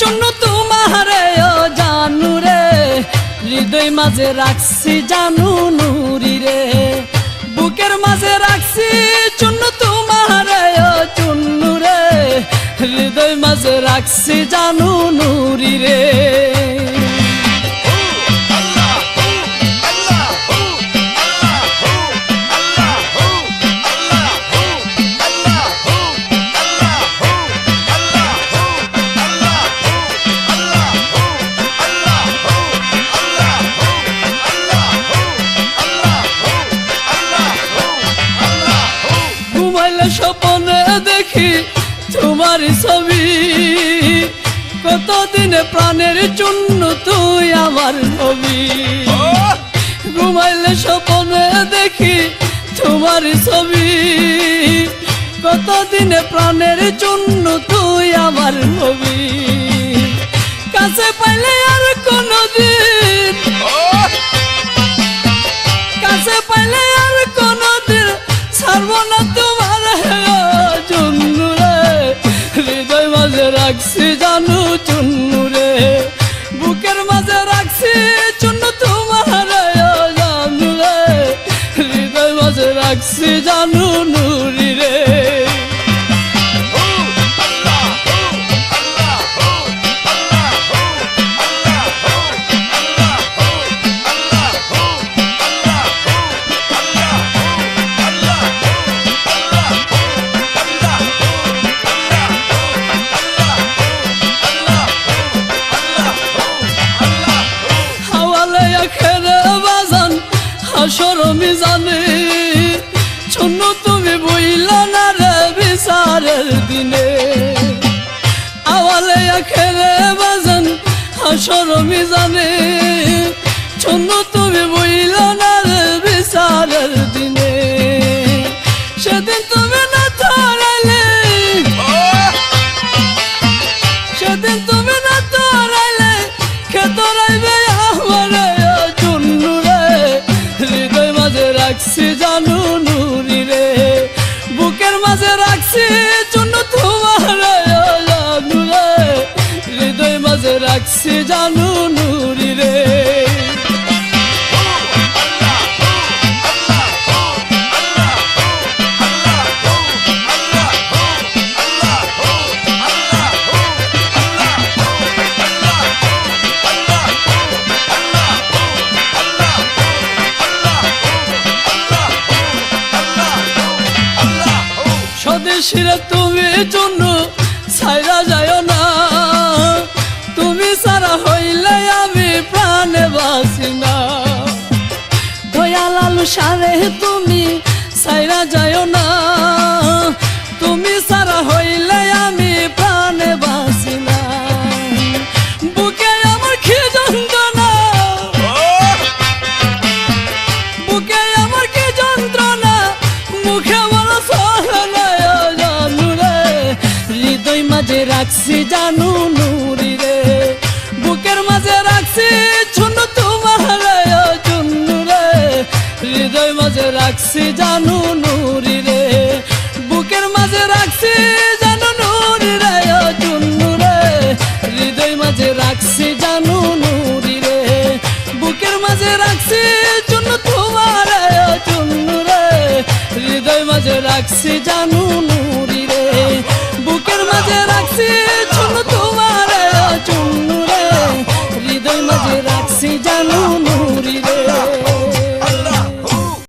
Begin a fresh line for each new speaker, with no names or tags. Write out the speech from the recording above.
জন্য তোমারে, ও জানু রে হৃদয় মাঝে রাখছি জানু নুরি রে। বুকের মাঝে রাখছি জন্য তোমারে, ও চুন্নু রে হৃদয় মাঝে রাখছি জানু নুরি রে। দেখি তোমার ছবি। কতদিনে প্রাণের চূন্য তুই আমার ছবি। ঘুমাইলে স্বপনে দেখি তোমার ছবি। কতদিনে প্রাণের চূন্য তুই আমার ছবি। কাছে পাইলে আর কোনদিন রাখছি জানু হাসর মিজানে শূন্য তুমি বইলা না রে বিচারের দিনে। সেদিন তুমি না ধরাইলে, সেদিন তুমি না তোরাইলে কে তোরাইবে আমার চুন্নু রে হৃদয় মাঝে রাখছি জানু নুরি রে বুকের মাঝে রাখছি মাঝে রাখছি জানু নুরি রে। স্বদেশীরা তুমি জন্য ছাইরা যায় না। মাঝে রাখছি জানু নুরি রে। বুকের মাঝে রাখছি চুনু তোমার রে। হৃদয় মাঝে রাখছি জানু